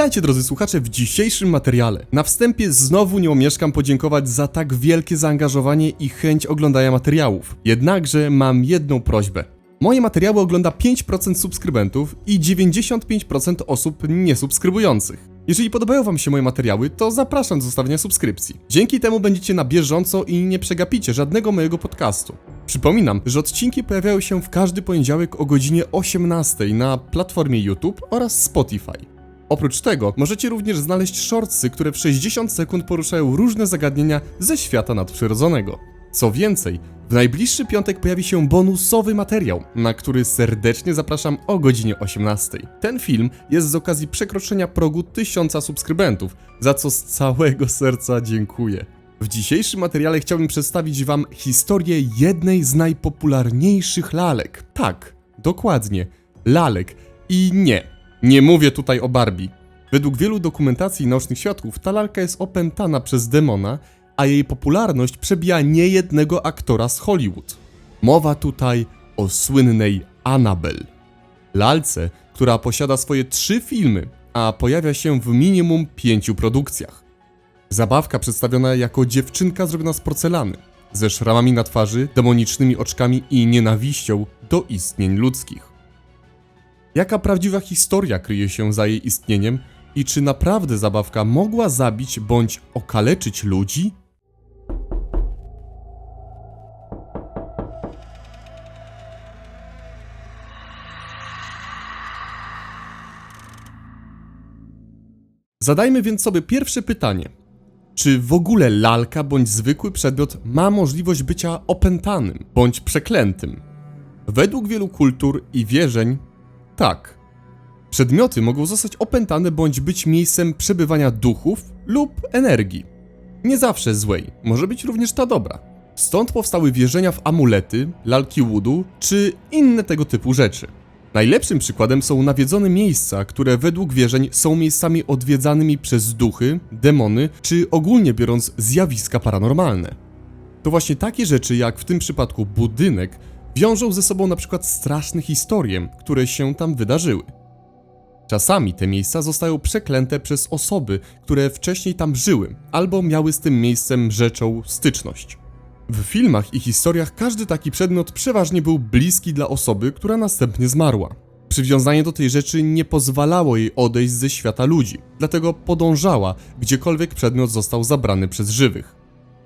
Witajcie drodzy słuchacze w dzisiejszym materiale. Na wstępie znowu nie omieszkam podziękować za tak wielkie zaangażowanie i chęć oglądania materiałów. Jednakże mam jedną prośbę. Moje materiały ogląda 5% subskrybentów i 95% osób niesubskrybujących. Jeżeli podobają Wam się moje materiały, to zapraszam do zostawienia subskrypcji. Dzięki temu będziecie na bieżąco i nie przegapicie żadnego mojego podcastu. Przypominam, że odcinki pojawiają się w każdy poniedziałek o godzinie 18 na platformie YouTube oraz Spotify. Oprócz tego możecie również znaleźć shortsy, które w 60 sekund poruszają różne zagadnienia ze świata nadprzyrodzonego. Co więcej, w najbliższy piątek pojawi się bonusowy materiał, na który serdecznie zapraszam o godzinie 18. Ten film jest z okazji przekroczenia progu 1000 subskrybentów, za co z całego serca dziękuję. W dzisiejszym materiale chciałbym przedstawić Wam historię jednej z najpopularniejszych lalek. Tak, dokładnie, lalek. I nie, nie mówię tutaj o Barbie. Według wielu dokumentacji i naocznych świadków ta lalka jest opętana przez demona, a jej popularność przebija niejednego aktora z Hollywood. Mowa tutaj o słynnej Annabelle. Lalce, która posiada swoje trzy filmy, a pojawia się w minimum pięciu produkcjach. Zabawka przedstawiona jako dziewczynka zrobiona z porcelany, ze szramami na twarzy, demonicznymi oczkami i nienawiścią do istnień ludzkich. Jaka prawdziwa historia kryje się za jej istnieniem i czy naprawdę zabawka mogła zabić bądź okaleczyć ludzi? Zadajmy więc sobie pierwsze pytanie. Czy w ogóle lalka bądź zwykły przedmiot ma możliwość bycia opętanym bądź przeklętym? Według wielu kultur i wierzeń, tak. Przedmioty mogą zostać opętane bądź być miejscem przebywania duchów lub energii. Nie zawsze złej, może być również ta dobra. Stąd powstały wierzenia w amulety, lalki łudu czy inne tego typu rzeczy. Najlepszym przykładem są nawiedzone miejsca, które według wierzeń są miejscami odwiedzanymi przez duchy, demony czy ogólnie biorąc zjawiska paranormalne. To właśnie takie rzeczy, jak w tym przypadku budynek, wiążą ze sobą na przykład straszne historie, które się tam wydarzyły. Czasami te miejsca zostają przeklęte przez osoby, które wcześniej tam żyły albo miały z tym miejscem rzeczą styczność. W filmach i historiach każdy taki przedmiot przeważnie był bliski dla osoby, która następnie zmarła. Przywiązanie do tej rzeczy nie pozwalało jej odejść ze świata ludzi, dlatego podążała, gdziekolwiek przedmiot został zabrany przez żywych.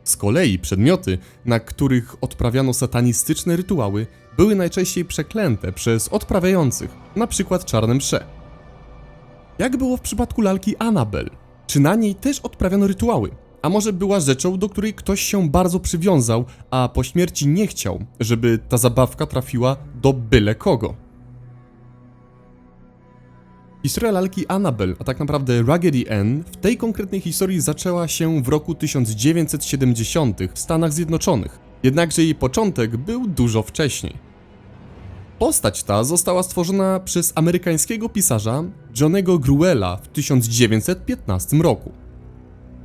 Z kolei przedmioty, na których odprawiano satanistyczne rytuały, były najczęściej przeklęte przez odprawiających, przykład czarne msze. Jak było w przypadku lalki Annabel? Czy na niej też odprawiano rytuały? A może była rzeczą, do której ktoś się bardzo przywiązał, a po śmierci nie chciał, żeby ta zabawka trafiła do byle kogo? Historia lalki Annabel, a tak naprawdę Raggedy Ann, w tej konkretnej historii zaczęła się w roku 1970 w Stanach Zjednoczonych. Jednakże jej początek był dużo wcześniej. Postać ta została stworzona przez amerykańskiego pisarza Johnego Gruella w 1915 roku.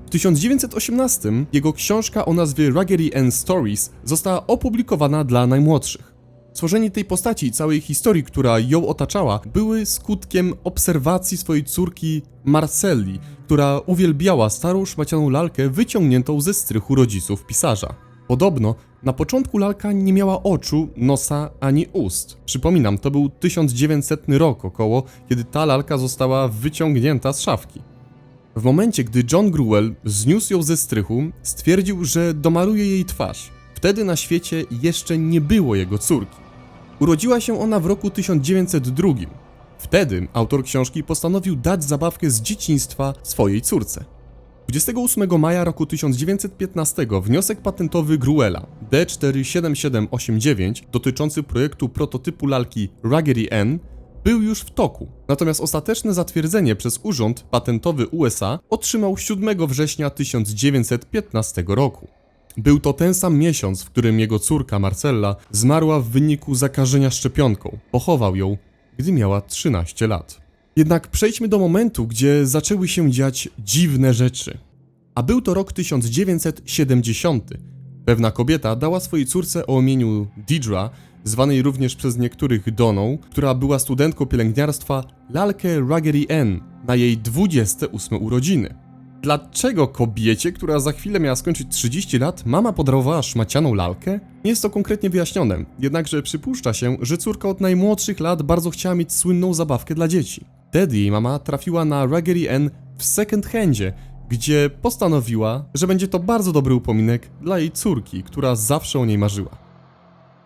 W 1918 jego książka o nazwie Raggedy Ann Stories została opublikowana dla najmłodszych. Stworzenie tej postaci i całej historii, która ją otaczała, były skutkiem obserwacji swojej córki Marcelli, która uwielbiała starą szmacianą lalkę wyciągniętą ze strychu rodziców pisarza. Podobno na początku lalka nie miała oczu, nosa ani ust. Przypominam, to był 1900 rok około, kiedy ta lalka została wyciągnięta z szafki. W momencie, gdy John Gruel zniósł ją ze strychu, stwierdził, że domaluje jej twarz. Wtedy na świecie jeszcze nie było jego córki. Urodziła się ona w roku 1902. Wtedy autor książki postanowił dać zabawkę z dzieciństwa swojej córce. 28 maja roku 1915 wniosek patentowy Gruela D47789 dotyczący projektu prototypu lalki Raggedy Ann był już w toku, natomiast ostateczne zatwierdzenie przez Urząd Patentowy USA otrzymał 7 września 1915 roku. Był to ten sam miesiąc, w którym jego córka Marcella zmarła w wyniku zakażenia szczepionką. Pochował ją, gdy miała 13 lat. Jednak przejdźmy do momentu, gdzie zaczęły się dziać dziwne rzeczy. A był to rok 1970. Pewna kobieta dała swojej córce o imieniu Deidra zwanej również przez niektórych Doną, która była studentką pielęgniarstwa, lalkę Raggedy Ann, na jej 28 urodziny. Dlaczego kobiecie, która za chwilę miała skończyć 30 lat, mama podarowała szmacianą lalkę? Nie jest to konkretnie wyjaśnione, jednakże przypuszcza się, że córka od najmłodszych lat bardzo chciała mieć słynną zabawkę dla dzieci. Wtedy jej mama trafiła na Raggedy Ann w second handzie, gdzie postanowiła, że będzie to bardzo dobry upominek dla jej córki, która zawsze o niej marzyła.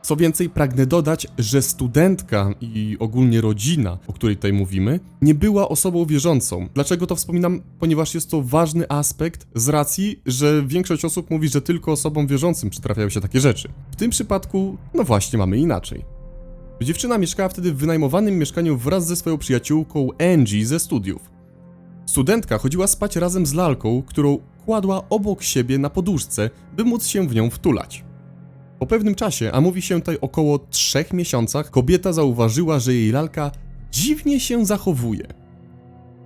Co więcej, pragnę dodać, że studentka i ogólnie rodzina, o której tutaj mówimy, nie była osobą wierzącą. Dlaczego to wspominam? Ponieważ jest to ważny aspekt z racji, że większość osób mówi, że tylko osobom wierzącym przytrafiają się takie rzeczy. W tym przypadku, no właśnie, mamy inaczej. Dziewczyna mieszkała wtedy w wynajmowanym mieszkaniu wraz ze swoją przyjaciółką Angie ze studiów. Studentka chodziła spać razem z lalką, którą kładła obok siebie na poduszce, by móc się w nią wtulać. Po pewnym czasie, a mówi się tutaj około trzech miesiącach, kobieta zauważyła, że jej lalka dziwnie się zachowuje.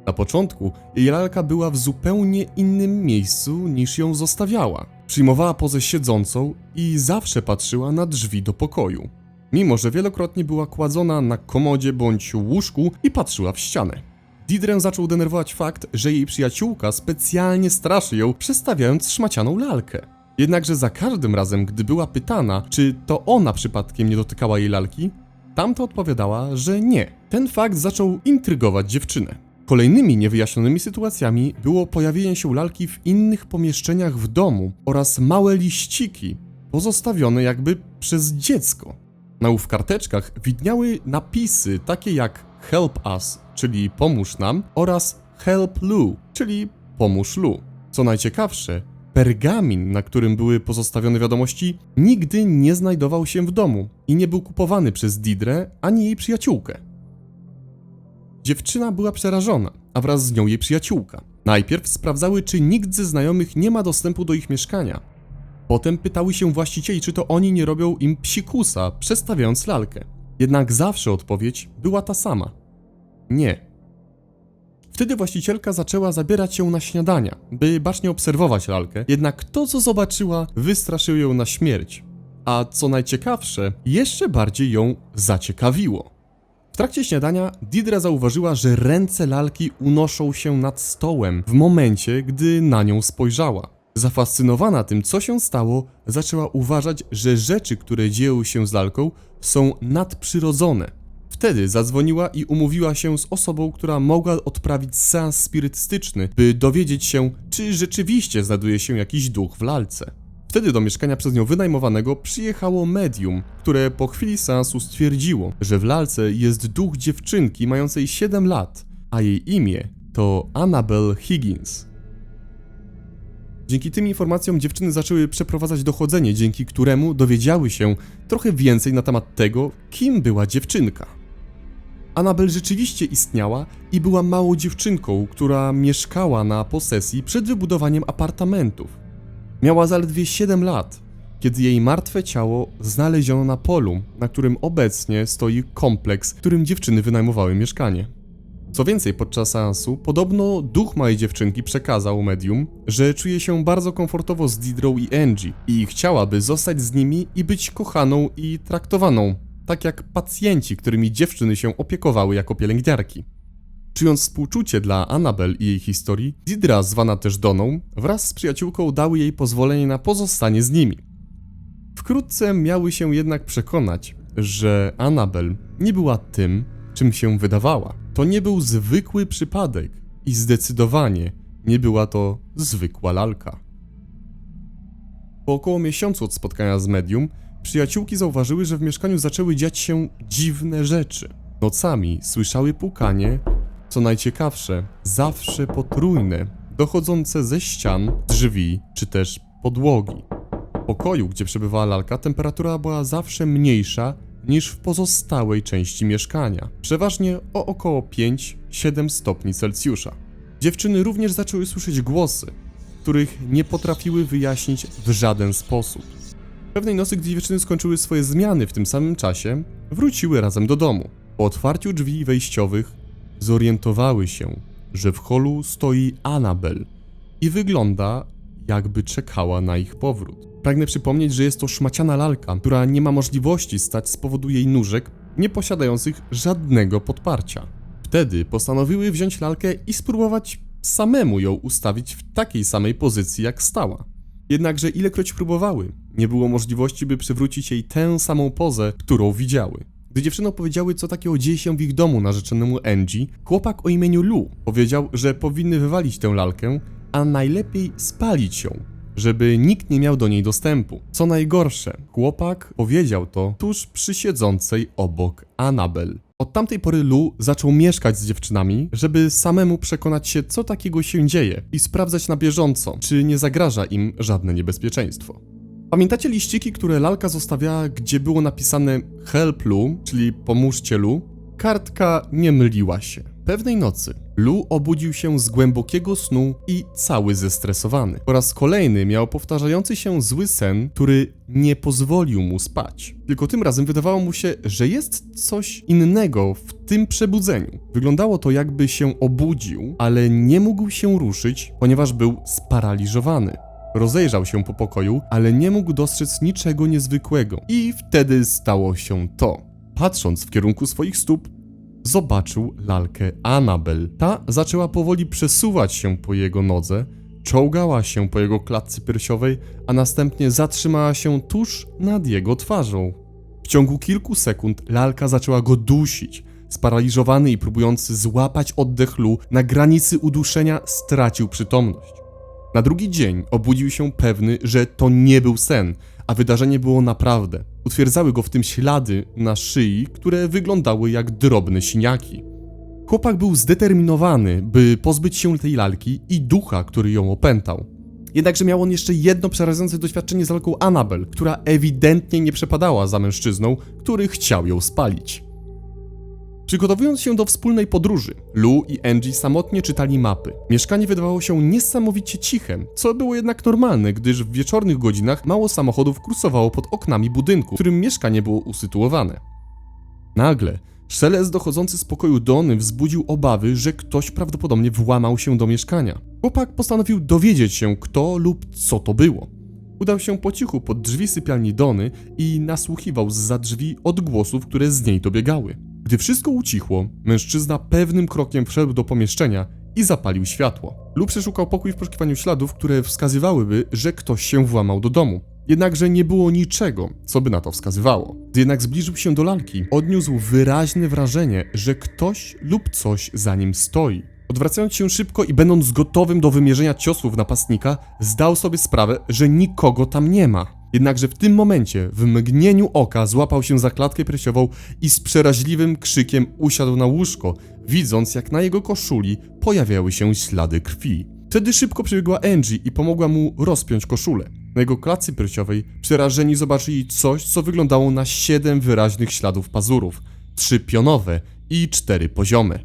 Na początku jej lalka była w zupełnie innym miejscu niż ją zostawiała. Przyjmowała pozę siedzącą i zawsze patrzyła na drzwi do pokoju. Mimo, że wielokrotnie była kładzona na komodzie bądź łóżku i patrzyła w ścianę. Didrę zaczął denerwować fakt, że jej przyjaciółka specjalnie straszy ją, przestawiając szmacianą lalkę. Jednakże za każdym razem, gdy była pytana, czy to ona przypadkiem nie dotykała jej lalki, tamta odpowiadała, że nie. Ten fakt zaczął intrygować dziewczynę. Kolejnymi niewyjaśnionymi sytuacjami było pojawienie się lalki w innych pomieszczeniach w domu oraz małe liściki, pozostawione jakby przez dziecko. Na ów karteczkach widniały napisy takie jak Help Us, czyli pomóż nam, oraz Help Lu, czyli pomóż Lu. Co najciekawsze, pergamin, na którym były pozostawione wiadomości, nigdy nie znajdował się w domu i nie był kupowany przez Didrę ani jej przyjaciółkę. Dziewczyna była przerażona, a wraz z nią jej przyjaciółka. Najpierw sprawdzały, czy nikt ze znajomych nie ma dostępu do ich mieszkania. Potem pytały się właścicieli, czy to oni nie robią im psikusa, przestawiając lalkę. Jednak zawsze odpowiedź była ta sama. Nie. Wtedy właścicielka zaczęła zabierać się na śniadania, by bacznie obserwować lalkę, jednak to, co zobaczyła, wystraszyło ją na śmierć. A co najciekawsze, jeszcze bardziej ją zaciekawiło. W trakcie śniadania Didra zauważyła, że ręce lalki unoszą się nad stołem w momencie, gdy na nią spojrzała. Zafascynowana tym, co się stało, zaczęła uważać, że rzeczy, które dzieją się z lalką, są nadprzyrodzone. Wtedy zadzwoniła i umówiła się z osobą, która mogła odprawić seans spirytystyczny, by dowiedzieć się, czy rzeczywiście znajduje się jakiś duch w lalce. Wtedy do mieszkania przez nią wynajmowanego przyjechało medium, które po chwili seansu stwierdziło, że w lalce jest duch dziewczynki mającej 7 lat, a jej imię to Annabel Higgins. Dzięki tym informacjom dziewczyny zaczęły przeprowadzać dochodzenie, dzięki któremu dowiedziały się trochę więcej na temat tego, kim była dziewczynka. Annabel rzeczywiście istniała i była małą dziewczynką, która mieszkała na posesji przed wybudowaniem apartamentów. Miała zaledwie 7 lat, kiedy jej martwe ciało znaleziono na polu, na którym obecnie stoi kompleks, w którym dziewczyny wynajmowały mieszkanie. Co więcej, podczas seansu podobno duch małej dziewczynki przekazał medium, że czuje się bardzo komfortowo z Didrą i Angie i chciałaby zostać z nimi i być kochaną i traktowaną, tak jak pacjenci, którymi dziewczyny się opiekowały jako pielęgniarki. Czując współczucie dla Annabel i jej historii, Didra, zwana też Doną, wraz z przyjaciółką dały jej pozwolenie na pozostanie z nimi. Wkrótce miały się jednak przekonać, że Annabel nie była tym, czym się wydawała. To nie był zwykły przypadek i zdecydowanie nie była to zwykła lalka. Po około miesiącu od spotkania z medium, przyjaciółki zauważyły, że w mieszkaniu zaczęły dziać się dziwne rzeczy. Nocami słyszały pukanie, co najciekawsze, zawsze potrójne, dochodzące ze ścian, drzwi czy też podłogi. W pokoju, gdzie przebywała lalka, temperatura była zawsze mniejsza niż w pozostałej części mieszkania, przeważnie o około 5-7 stopni Celsjusza. Dziewczyny również zaczęły słyszeć głosy, których nie potrafiły wyjaśnić w żaden sposób. Pewnej nocy, gdy dziewczyny skończyły swoje zmiany w tym samym czasie, wróciły razem do domu. Po otwarciu drzwi wejściowych zorientowały się, że w holu stoi Annabel i wygląda, jakby czekała na ich powrót. Pragnę przypomnieć, że jest to szmaciana lalka, która nie ma możliwości stać z powodu jej nóżek, nie posiadających żadnego podparcia. Wtedy postanowiły wziąć lalkę i spróbować samemu ją ustawić w takiej samej pozycji jak stała. Jednakże ilekroć próbowały, nie było możliwości, by przywrócić jej tę samą pozę, którą widziały. Gdy dziewczyny opowiedziały, co takiego dzieje się w ich domu narzeczonemu Angie, chłopak o imieniu Lu powiedział, że powinny wywalić tę lalkę, a najlepiej spalić ją, żeby nikt nie miał do niej dostępu. Co najgorsze, chłopak powiedział to tuż przy siedzącej obok Annabel. Od tamtej pory Lu zaczął mieszkać z dziewczynami, żeby samemu przekonać się, co takiego się dzieje i sprawdzać na bieżąco, czy nie zagraża im żadne niebezpieczeństwo. Pamiętacie liściki, które lalka zostawiała, gdzie było napisane Help Lu, czyli pomóżcie Lu? Kartka nie myliła się. Pewnej nocy Lu obudził się z głębokiego snu i cały zestresowany. Po raz kolejny miał powtarzający się zły sen, który nie pozwolił mu spać. Tylko tym razem wydawało mu się, że jest coś innego w tym przebudzeniu. Wyglądało to jakby się obudził, ale nie mógł się ruszyć, ponieważ był sparaliżowany. Rozejrzał się po pokoju, ale nie mógł dostrzec niczego niezwykłego. I wtedy stało się to. Patrząc w kierunku swoich stóp, zobaczył lalkę Annabel. Ta zaczęła powoli przesuwać się po jego nodze, czołgała się po jego klatce piersiowej, a następnie zatrzymała się tuż nad jego twarzą. W ciągu kilku sekund lalka zaczęła go dusić. Sparaliżowany i próbujący złapać oddech Lu na granicy uduszenia stracił przytomność. Na drugi dzień obudził się pewny, że to nie był sen, a wydarzenie było naprawdę. Utwierdzały go w tym ślady na szyi, które wyglądały jak drobne siniaki. Chłopak był zdeterminowany, by pozbyć się tej lalki i ducha, który ją opętał. Jednakże miał on jeszcze jedno przerażające doświadczenie z lalką Annabel, która ewidentnie nie przepadała za mężczyzną, który chciał ją spalić. Przygotowując się do wspólnej podróży, Lu i Angie samotnie czytali mapy. Mieszkanie wydawało się niesamowicie ciche, co było jednak normalne, gdyż w wieczornych godzinach mało samochodów kursowało pod oknami budynku, w którym mieszkanie było usytuowane. Nagle szelest dochodzący z pokoju Dony wzbudził obawy, że ktoś prawdopodobnie włamał się do mieszkania. Chłopak postanowił dowiedzieć się, kto lub co to było. Udał się po cichu pod drzwi sypialni Dony i nasłuchiwał za drzwi odgłosów, które z niej dobiegały. Gdy wszystko ucichło, mężczyzna pewnym krokiem wszedł do pomieszczenia i zapalił światło. Lub przeszukał pokój w poszukiwaniu śladów, które wskazywałyby, że ktoś się włamał do domu. Jednakże nie było niczego, co by na to wskazywało. Gdy jednak zbliżył się do lalki, odniósł wyraźne wrażenie, że ktoś lub coś za nim stoi. Odwracając się szybko i będąc gotowym do wymierzenia ciosów napastnika, zdał sobie sprawę, że nikogo tam nie ma. Jednakże w tym momencie, w mgnieniu oka, złapał się za klatkę piersiową i z przeraźliwym krzykiem usiadł na łóżko, widząc jak na jego koszuli pojawiały się ślady krwi. Wtedy szybko przybiegła Angie i pomogła mu rozpiąć koszulę. Na jego klatce piersiowej przerażeni zobaczyli coś, co wyglądało na siedem wyraźnych śladów pazurów, trzy pionowe i cztery poziome.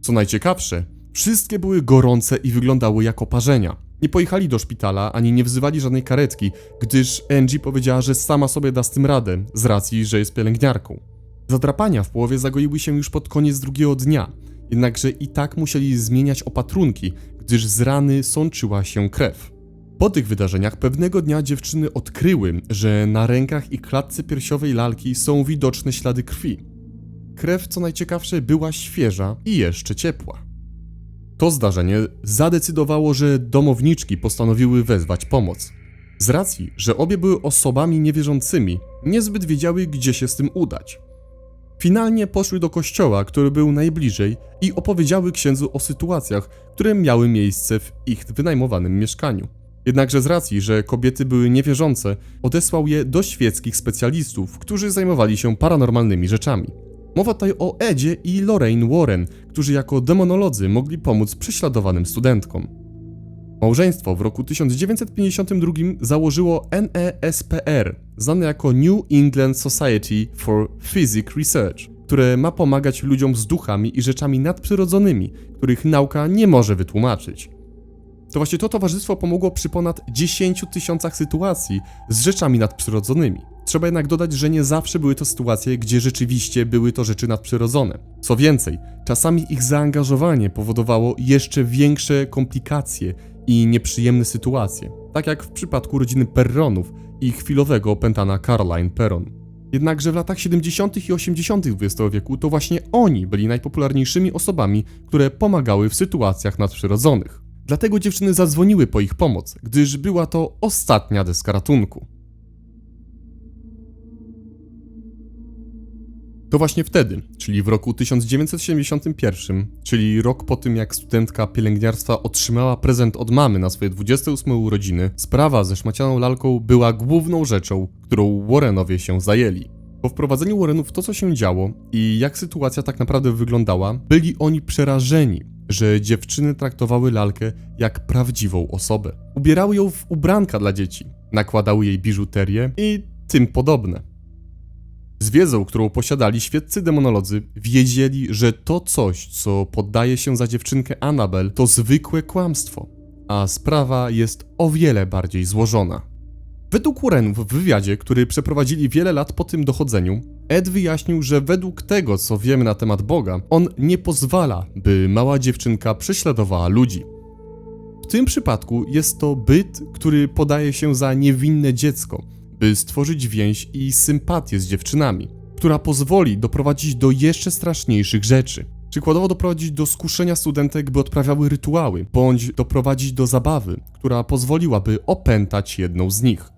Co najciekawsze, wszystkie były gorące i wyglądały jak oparzenia. Nie pojechali do szpitala, ani nie wzywali żadnej karetki, gdyż Angie powiedziała, że sama sobie da z tym radę, z racji, że jest pielęgniarką. Zadrapania w połowie zagoiły się już pod koniec drugiego dnia, jednakże i tak musieli zmieniać opatrunki, gdyż z rany sączyła się krew. Po tych wydarzeniach pewnego dnia dziewczyny odkryły, że na rękach i klatce piersiowej lalki są widoczne ślady krwi. Krew, co najciekawsze, była świeża i jeszcze ciepła. To zdarzenie zadecydowało, że domowniczki postanowiły wezwać pomoc. Z racji, że obie były osobami niewierzącymi, niezbyt wiedziały, gdzie się z tym udać. Finalnie poszły do kościoła, który był najbliżej, i opowiedziały księdzu o sytuacjach, które miały miejsce w ich wynajmowanym mieszkaniu. Jednakże z racji, że kobiety były niewierzące, odesłał je do świeckich specjalistów, którzy zajmowali się paranormalnymi rzeczami. Mowa tutaj o Edzie i Lorraine Warren, którzy jako demonolodzy mogli pomóc prześladowanym studentkom. Małżeństwo w roku 1952 założyło NESPR, znane jako New England Society for Physic Research, które ma pomagać ludziom z duchami i rzeczami nadprzyrodzonymi, których nauka nie może wytłumaczyć. To właśnie to towarzystwo pomogło przy ponad 10 tysiącach sytuacji z rzeczami nadprzyrodzonymi. Trzeba jednak dodać, że nie zawsze były to sytuacje, gdzie rzeczywiście były to rzeczy nadprzyrodzone. Co więcej, czasami ich zaangażowanie powodowało jeszcze większe komplikacje i nieprzyjemne sytuacje, tak jak w przypadku rodziny Perronów i chwilowego opętana Caroline Perron. Jednakże w latach 70. i 80. XX wieku to właśnie oni byli najpopularniejszymi osobami, które pomagały w sytuacjach nadprzyrodzonych. Dlatego dziewczyny zadzwoniły po ich pomoc, gdyż była to ostatnia deska ratunku. To właśnie wtedy, czyli w roku 1971, czyli rok po tym jak studentka pielęgniarstwa otrzymała prezent od mamy na swoje 28 urodziny, sprawa ze szmacianą lalką była główną rzeczą, którą Warrenowie się zajęli. Po wprowadzeniu Warrenów w to, co się działo i jak sytuacja tak naprawdę wyglądała, byli oni przerażeni, że dziewczyny traktowały lalkę jak prawdziwą osobę. Ubierały ją w ubranka dla dzieci, nakładały jej biżuterię i tym podobne. Z wiedzą, którą posiadali świeccy demonolodzy, wiedzieli, że to coś, co poddaje się za dziewczynkę Annabel, to zwykłe kłamstwo, a sprawa jest o wiele bardziej złożona. Według Warrenów w wywiadzie, który przeprowadzili wiele lat po tym dochodzeniu, Ed wyjaśnił, że według tego, co wiemy na temat Boga, on nie pozwala, by mała dziewczynka prześladowała ludzi. W tym przypadku jest to byt, który podaje się za niewinne dziecko, by stworzyć więź i sympatię z dziewczynami, która pozwoli doprowadzić do jeszcze straszniejszych rzeczy. Przykładowo doprowadzić do skuszenia studentek, by odprawiały rytuały, bądź doprowadzić do zabawy, która pozwoliłaby opętać jedną z nich.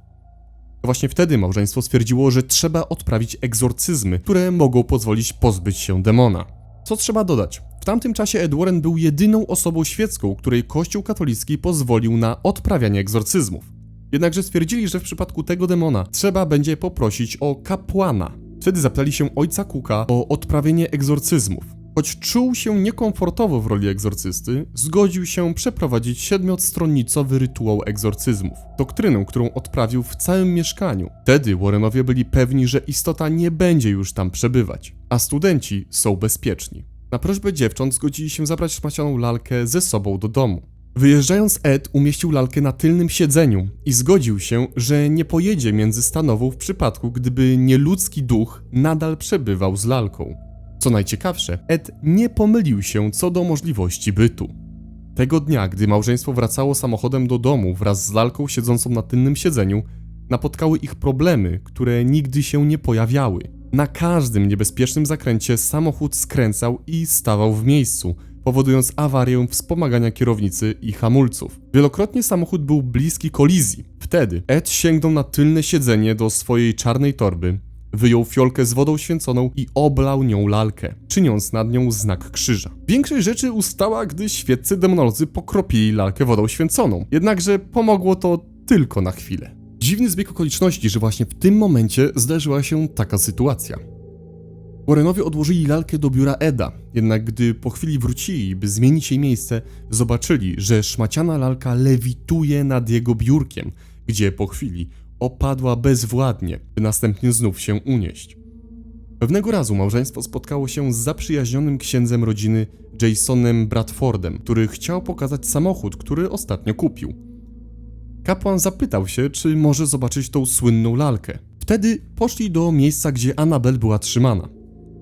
Właśnie wtedy małżeństwo stwierdziło, że trzeba odprawić egzorcyzmy, które mogą pozwolić pozbyć się demona. Co trzeba dodać? W tamtym czasie Ed Warren był jedyną osobą świecką, której Kościół katolicki pozwolił na odprawianie egzorcyzmów. Jednakże stwierdzili, że w przypadku tego demona trzeba będzie poprosić o kapłana. Wtedy zapytali się ojca Kuka o odprawienie egzorcyzmów. Choć czuł się niekomfortowo w roli egzorcysty, zgodził się przeprowadzić siedmiostronnicowy rytuał egzorcyzmów, doktrynę, którą odprawił w całym mieszkaniu. Wtedy Warrenowie byli pewni, że istota nie będzie już tam przebywać, a studenci są bezpieczni. Na prośbę dziewcząt zgodzili się zabrać szmacianą lalkę ze sobą do domu. Wyjeżdżając Ed umieścił lalkę na tylnym siedzeniu i zgodził się, że nie pojedzie między stanową w przypadku, gdyby nieludzki duch nadal przebywał z lalką. Co najciekawsze, Ed nie pomylił się co do możliwości bytu. Tego dnia, gdy małżeństwo wracało samochodem do domu wraz z lalką siedzącą na tylnym siedzeniu, napotkały ich problemy, które nigdy się nie pojawiały. Na każdym niebezpiecznym zakręcie samochód skręcał i stawał w miejscu, powodując awarię wspomagania kierownicy i hamulców. Wielokrotnie samochód był bliski kolizji. Wtedy Ed sięgnął na tylne siedzenie do swojej czarnej torby, wyjął fiolkę z wodą święconą i oblał nią lalkę, czyniąc nad nią znak krzyża. Większość rzeczy ustała, gdy świeccy demonolodzy pokropili lalkę wodą święconą, jednakże pomogło to tylko na chwilę. Dziwny zbieg okoliczności, że właśnie w tym momencie zdarzyła się taka sytuacja. Warrenowie odłożyli lalkę do biura Eda, jednak gdy po chwili wrócili, by zmienić jej miejsce, zobaczyli, że szmaciana lalka lewituje nad jego biurkiem, gdzie po chwili opadła bezwładnie, by następnie znów się unieść. Pewnego razu małżeństwo spotkało się z zaprzyjaźnionym księdzem rodziny Jasonem Bradfordem, który chciał pokazać samochód, który ostatnio kupił. Kapłan zapytał się, czy może zobaczyć tą słynną lalkę. Wtedy poszli do miejsca, gdzie Annabel była trzymana.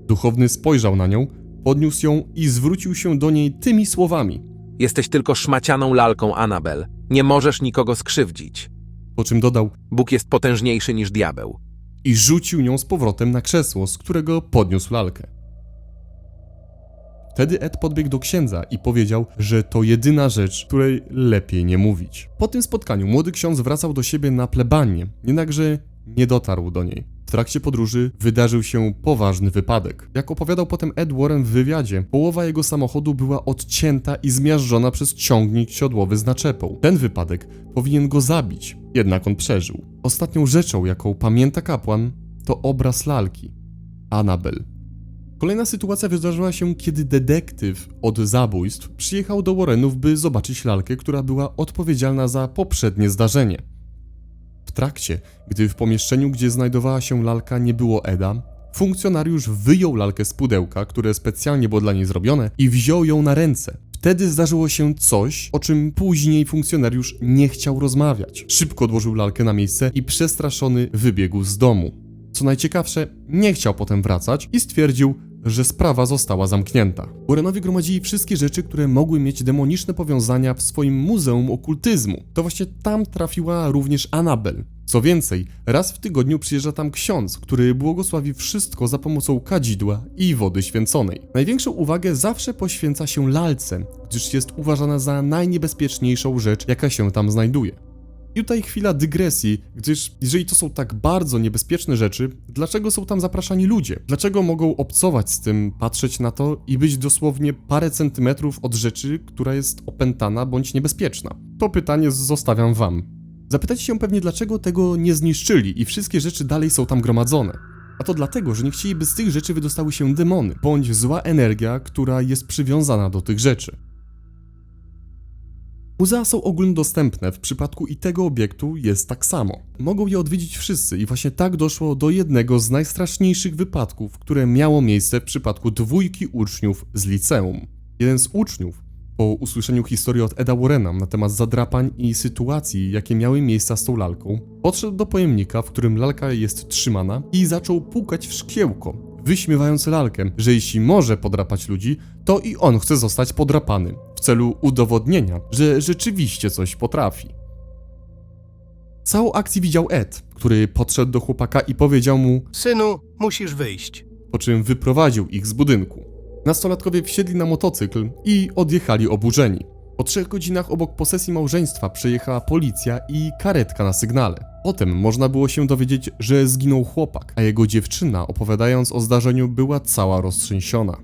Duchowny spojrzał na nią, podniósł ją i zwrócił się do niej tymi słowami, Jesteś tylko szmacianą lalką, Anabel. Nie możesz nikogo skrzywdzić. po czym dodał Bóg jest potężniejszy niż diabeł. i rzucił nią z powrotem na krzesło, z którego podniósł lalkę. Wtedy Ed podbiegł do księdza i powiedział, że to jedyna rzecz, której lepiej nie mówić. Po tym spotkaniu młody ksiądz wracał do siebie na plebanię, jednakże nie dotarł do niej. Trakcie podróży wydarzył się poważny wypadek. Jak opowiadał potem Ed Warren w wywiadzie, połowa jego samochodu była odcięta i zmiażdżona przez ciągnik siodłowy z naczepą. Ten wypadek powinien go zabić, jednak on przeżył. Ostatnią rzeczą, jaką pamięta kapłan, to obraz lalki. Annabel. Kolejna sytuacja wydarzyła się, kiedy detektyw od zabójstw przyjechał do Warrenów, by zobaczyć lalkę, która była odpowiedzialna za poprzednie zdarzenie. W trakcie, gdy w pomieszczeniu, gdzie znajdowała się lalka, nie było Eda, funkcjonariusz wyjął lalkę z pudełka, które specjalnie było dla niej zrobione, i wziął ją na ręce. Wtedy zdarzyło się coś, o czym później funkcjonariusz nie chciał rozmawiać. Szybko odłożył lalkę na miejsce i przestraszony wybiegł z domu. Co najciekawsze, nie chciał potem wracać i stwierdził, że sprawa została zamknięta. Warrenowie gromadzili wszystkie rzeczy, które mogły mieć demoniczne powiązania w swoim muzeum okultyzmu. To właśnie tam trafiła również Annabel. Co więcej, raz w tygodniu przyjeżdża tam ksiądz, który błogosławi wszystko za pomocą kadzidła i wody święconej. Największą uwagę zawsze poświęca się lalce, gdyż jest uważana za najniebezpieczniejszą rzecz, jaka się tam znajduje. I tutaj chwila dygresji, gdyż jeżeli to są tak bardzo niebezpieczne rzeczy, dlaczego są tam zapraszani ludzie? Dlaczego mogą obcować z tym, patrzeć na to i być dosłownie parę centymetrów od rzeczy, która jest opętana bądź niebezpieczna? To pytanie zostawiam wam. Zapytacie się pewnie, dlaczego tego nie zniszczyli i wszystkie rzeczy dalej są tam gromadzone. A to dlatego, że nie chcieli, by z tych rzeczy wydostały się demony, bądź zła energia, która jest przywiązana do tych rzeczy. Muzea są ogólnodostępne, w przypadku i tego obiektu jest tak samo. Mogą je odwiedzić wszyscy i właśnie tak doszło do jednego z najstraszniejszych wypadków, które miało miejsce w przypadku dwójki uczniów z liceum. Jeden z uczniów, po usłyszeniu historii od Eda Warrena na temat zadrapań i sytuacji, jakie miały miejsca z tą lalką, podszedł do pojemnika, w którym lalka jest trzymana i zaczął pukać w szkiełko, wyśmiewając lalkę, że jeśli może podrapać ludzi, to i on chce zostać podrapany, celu udowodnienia, że rzeczywiście coś potrafi. Całą akcję widział Ed, który podszedł do chłopaka i powiedział mu, Synu, musisz wyjść. po czym wyprowadził ich z budynku. Nastolatkowie wsiedli na motocykl i odjechali oburzeni. Po trzech godzinach obok posesji małżeństwa przyjechała policja i karetka na sygnale. Potem można było się dowiedzieć, że zginął chłopak, a jego dziewczyna, opowiadając o zdarzeniu, była cała roztrzęsiona.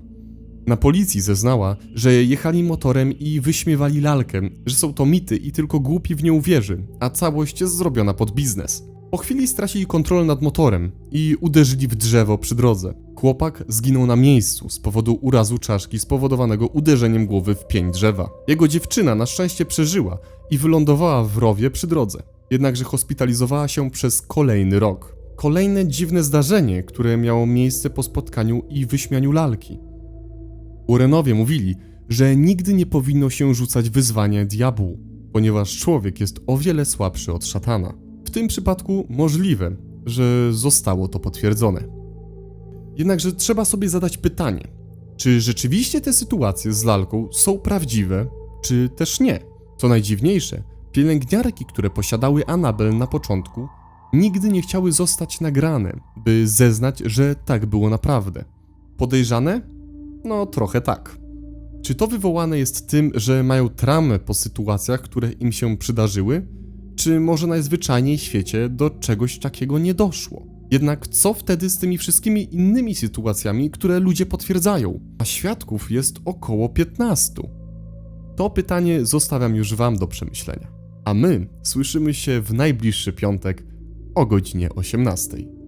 Na policji zeznała, że jechali motorem i wyśmiewali lalkę, że są to mity i tylko głupi w nią wierzy, a całość jest zrobiona pod biznes. Po chwili stracili kontrolę nad motorem i uderzyli w drzewo przy drodze. Chłopak zginął na miejscu z powodu urazu czaszki spowodowanego uderzeniem głowy w pień drzewa. Jego dziewczyna na szczęście przeżyła i wylądowała w rowie przy drodze, jednakże hospitalizowała się przez kolejny rok. Kolejne dziwne zdarzenie, które miało miejsce po spotkaniu i wyśmianiu lalki. Warrenowie mówili, że nigdy nie powinno się rzucać wyzwanie diabłu, ponieważ człowiek jest o wiele słabszy od szatana. W tym przypadku możliwe, że zostało to potwierdzone. Jednakże trzeba sobie zadać pytanie, czy rzeczywiście te sytuacje z lalką są prawdziwe, czy też nie? Co najdziwniejsze, pielęgniarki, które posiadały Anabel na początku, nigdy nie chciały zostać nagrane, by zeznać, że tak było naprawdę. Podejrzane? No, trochę tak. Czy to wywołane jest tym, że mają traumę po sytuacjach, które im się przydarzyły? Czy może najzwyczajniej w świecie do czegoś takiego nie doszło? Jednak co wtedy z tymi wszystkimi innymi sytuacjami, które ludzie potwierdzają? A świadków jest około 15. To pytanie zostawiam już Wam do przemyślenia. A my słyszymy się w najbliższy piątek o godzinie 18.